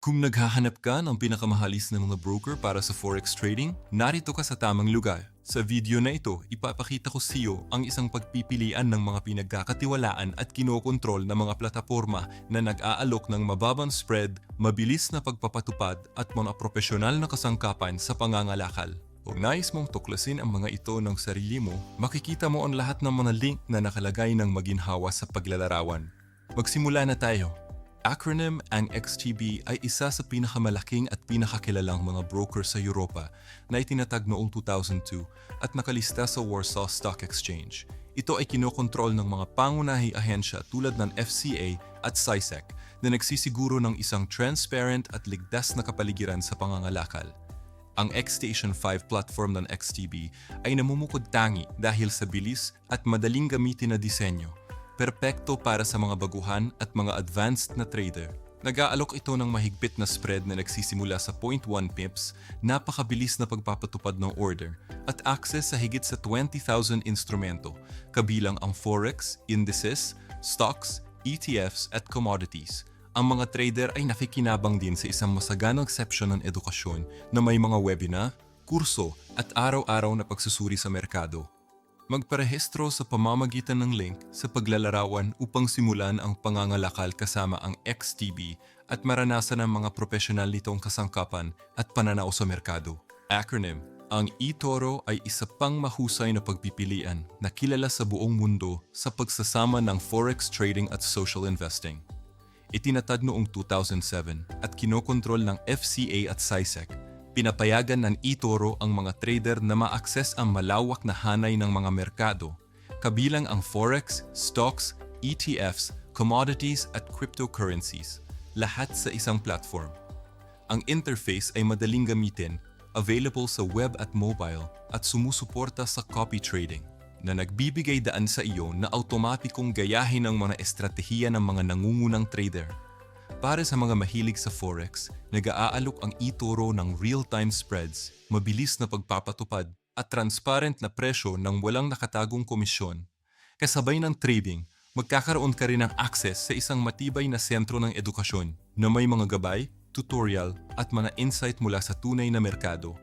Kung naghahanap ka ng pinakamahalis na mga broker para sa forex trading, narito ka sa tamang lugar. Sa video na ito, ipapakita ko sa iyo ang isang pagpipilian ng mga pinagkakatiwalaan at kinokontrol na mga plataforma na nag-aalok ng mababang spread, mabilis na pagpapatupad at mga profesional na kasangkapan sa pangangalakal. Kung nais mong tuklasin ang mga ito ng sarili mo, makikita mo ang lahat ng mga link na nakalagay ng maginhawa sa paglalarawan. Magsimula na tayo. Acronym ang XTB ay isa sa pinakamalaking at pinakakilalang mga broker sa Europa na itinatag noong 2002 at nakalista sa Warsaw Stock Exchange. Ito ay kinokontrol ng mga pangunahi ahensya tulad ng FCA at CISEC na nagsisiguro ng isang transparent at ligtas na kapaligiran sa pangangalakal. Ang X-Station 5 platform ng XTB ay namumukod tangi dahil sa bilis at madaling gamitin na disenyo perpekto para sa mga baguhan at mga advanced na trader. Nag-aalok ito ng mahigpit na spread na nagsisimula sa 0.1 pips, napakabilis na pagpapatupad ng order, at access sa higit sa 20,000 instrumento, kabilang ang forex, indices, stocks, ETFs at commodities. Ang mga trader ay nakikinabang din sa isang masaganang section ng edukasyon na may mga webinar, kurso at araw-araw na pagsusuri sa merkado. Magparehistro sa pamamagitan ng link sa paglalarawan upang simulan ang pangangalakal kasama ang XTB at maranasan ang mga profesional nitong kasangkapan at pananaw sa merkado. Acronym Ang eToro ay isa pang mahusay na pagpipilian na kilala sa buong mundo sa pagsasama ng forex trading at social investing. Itinatag noong 2007 at kinokontrol ng FCA at CISEC Pinapayagan ng eToro ang mga trader na ma-access ang malawak na hanay ng mga merkado, kabilang ang forex, stocks, ETFs, commodities at cryptocurrencies, lahat sa isang platform. Ang interface ay madaling gamitin, available sa web at mobile at sumusuporta sa copy trading na nagbibigay daan sa iyo na automatikong gayahin ang mga estratehiya ng mga nangungunang trader para sa mga mahilig sa forex, nag-aalok ang eToro ng real-time spreads, mabilis na pagpapatupad, at transparent na presyo ng walang nakatagong komisyon. Kasabay ng trading, magkakaroon ka rin ng access sa isang matibay na sentro ng edukasyon na may mga gabay, tutorial, at mga insight mula sa tunay na merkado.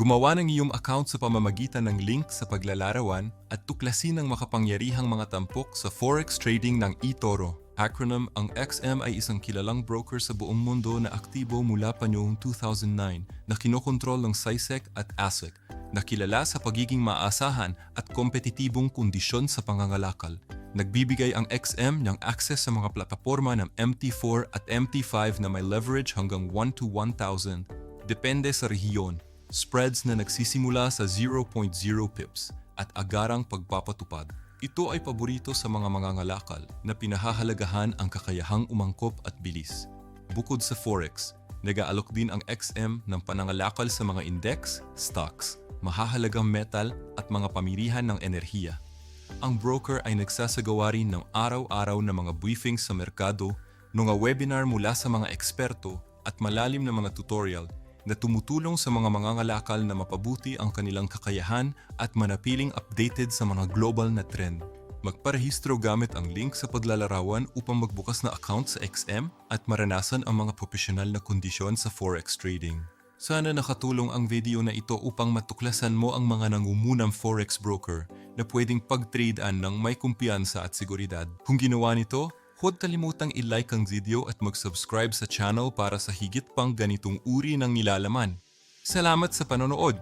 Gumawa ng iyong account sa pamamagitan ng link sa paglalarawan at tuklasin ang makapangyarihang mga tampok sa forex trading ng eToro. Acronym, ang XM ay isang kilalang broker sa buong mundo na aktibo mula pa noong 2009 na kinokontrol ng CISEC at ASIC na kilala sa pagiging maasahan at kompetitibong kondisyon sa pangangalakal. Nagbibigay ang XM ng access sa mga plataforma ng MT4 at MT5 na may leverage hanggang 1 to 1,000 depende sa rehiyon, spreads na nagsisimula sa 0.0 pips at agarang pagpapatupad. Ito ay paborito sa mga mangangalakal na pinahahalagahan ang kakayahang umangkop at bilis. Bukod sa forex, nag-aalok din ang XM ng panangalakal sa mga index, stocks, mahahalagang metal at mga pamirihan ng enerhiya. Ang broker ay nagsasagawa rin ng araw-araw na mga briefings sa merkado, mga webinar mula sa mga eksperto at malalim na mga tutorial na tumutulong sa mga mangangalakal na mapabuti ang kanilang kakayahan at manatiling updated sa mga global na trend. Magparehistro gamit ang link sa paglalarawan upang magbukas na account sa XM at maranasan ang mga profesional na kondisyon sa forex trading. Sana nakatulong ang video na ito upang matuklasan mo ang mga nangumunang forex broker na pwedeng pag-tradean ng may kumpiyansa at seguridad. Kung ginawa nito, Huwag kalimutang i-like ang video at mag-subscribe sa channel para sa higit pang ganitong uri ng nilalaman. Salamat sa panonood!